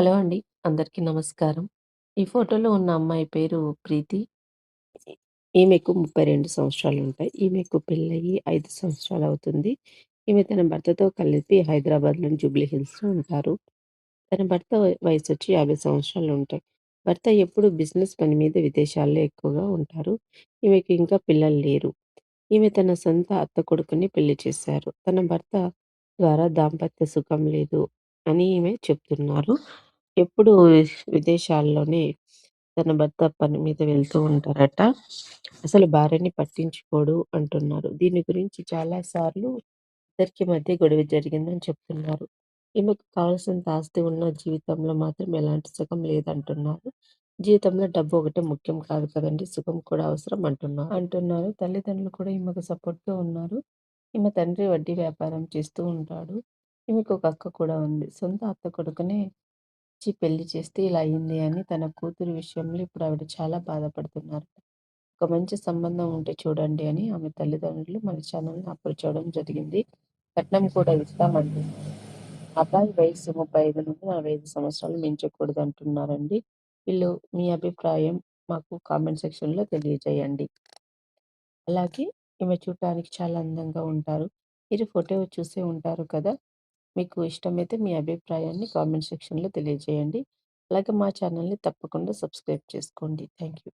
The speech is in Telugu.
హలో అండి. అందరికీ నమస్కారం. ఈ ఫోటోలో ఉన్న అమ్మాయి పేరు ప్రీతి. ఈమెకు ముప్పై రెండు సంవత్సరాలు ఉంటాయి ఈమెకు పెళ్ళయ్యి 5 సంవత్సరాలవుతుంది. ఈమె తన భర్తతో కలిపి హైదరాబాద్‌లోని జూబ్లీ హిల్స్‌లో ఉంటారు. తన భర్త వయసు వచ్చి యాభై సంవత్సరాలు ఉంటాయి భర్త ఎప్పుడు బిజినెస్ పని మీద విదేశాల్లో ఎక్కువగా ఉంటారు. ఈమెకు ఇంకా పిల్లలు లేరు. ఈమె తన సొంత అత్త కొడుకుని పెళ్ళి చేశారు. తన భర్త ద్వారా దాంపత్య సుఖం లేదు అని ఈమె చెప్తున్నారు. ఎప్పుడు విదేశాల్లోనే తన భర్త పని మీద వెళ్తూ ఉంటారట. అసలు భార్యని పట్టించుకోడు అంటున్నారు. దీని గురించి చాలా సార్లు ఇద్దరికి మధ్య గొడవ జరిగిందని చెప్తున్నారు. ఈమెకు కావాల్సినంత ఆస్తి ఉన్నా జీవితంలో మాత్రం ఎలాంటి సుఖం లేదంటున్నారు. జీవితంలో డబ్బు ఒకటే ముఖ్యం కాదు కదండీ! సుఖం కూడా అవసరం అంటున్నారు అంటున్నారు. తల్లిదండ్రులు కూడా ఈమెకు సపోర్ట్‌గా ఉన్నారు. ఈమె తండ్రి వడ్డీ వ్యాపారం చేస్తూ ఉంటాడు. ఈమెకు ఒక అక్క కూడా ఉంది. సొంత అత్త కొడుకునే ఇచ్చి పెళ్ళి చేస్తే ఇలా అయింది అని తన కూతురి విషయంలో ఇప్పుడు ఆవిడ చాలా బాధపడుతున్నారు ఒక మంచి సంబంధం ఉంటే చూడండి అని ఆమె తల్లిదండ్రులు మన ఛానల్‌ని అప్పుడు అవ్వడం జరిగింది. కట్నం కూడా ఇస్తామండి అబ్బాయి వయస్సు 35-45 సంవత్సరాలు మించకూడదంటున్నారండి. వీళ్ళు మీ అభిప్రాయం మాకు కామెంట్ సెక్షన్‌లో తెలియజేయండి. అలాగే ఈమె చూడటానికి చాలా అందంగా ఉంటారు. మీరు ఫోటో చూసే ఉంటారు కదా! మీకు ఇష్టమైతే మీ అభిప్రాయాన్ని కామెంట్ సెక్షన్‌లో తెలియజేయండి. అలాగే మా ఛానల్‌ని తప్పకుండా సబ్స్క్రైబ్ చేసుకోండి. Thank you.